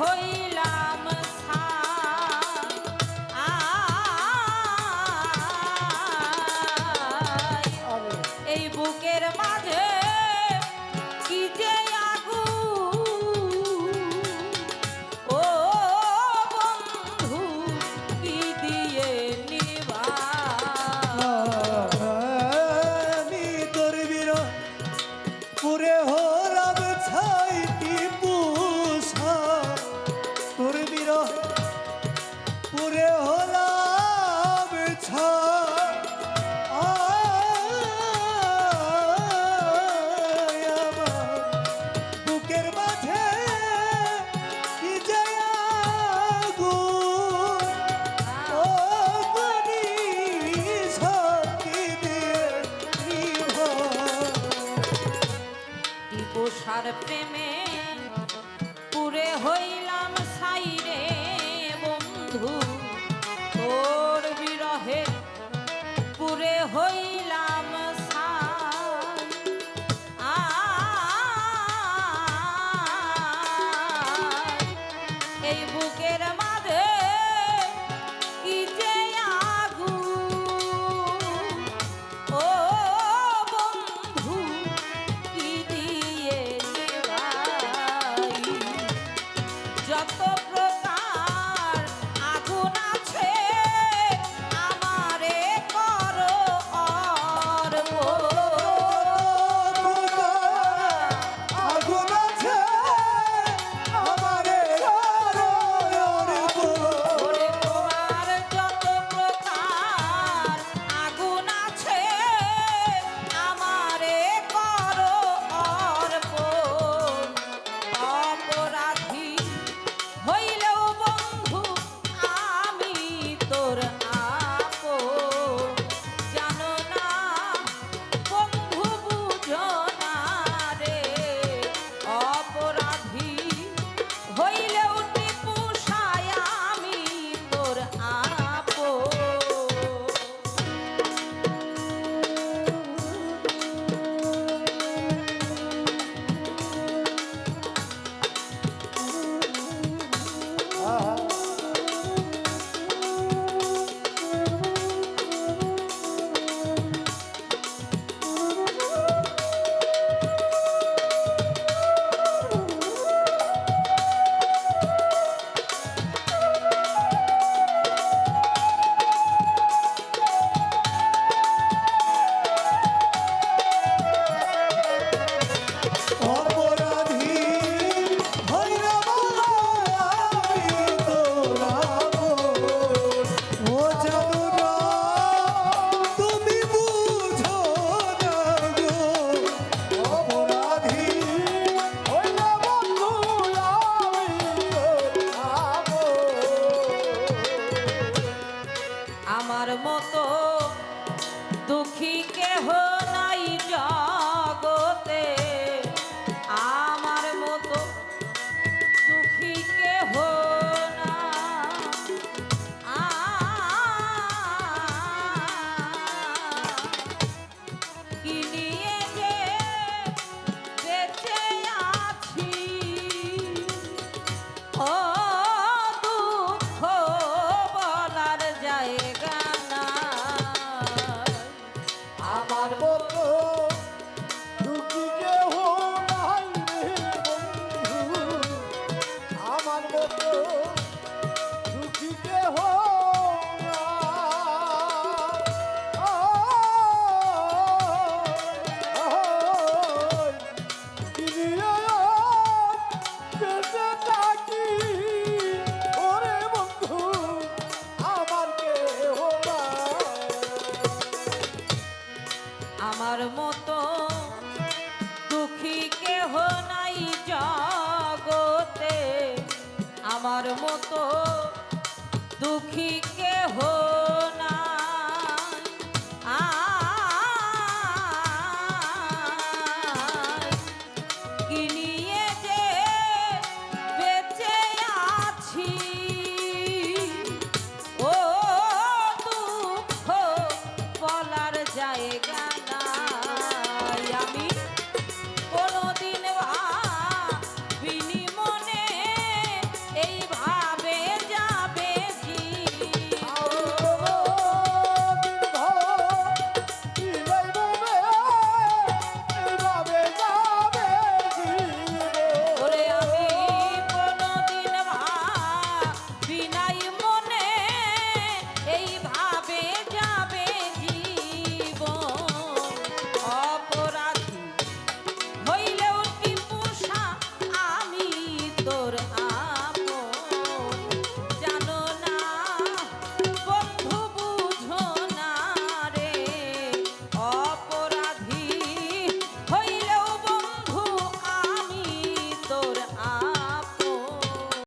হইল আশার প্রেমে পুরে হইলাম সাইরে বন্ধু। তোর বিরহে পুরে হই আমার মতো দুঃখী কেহ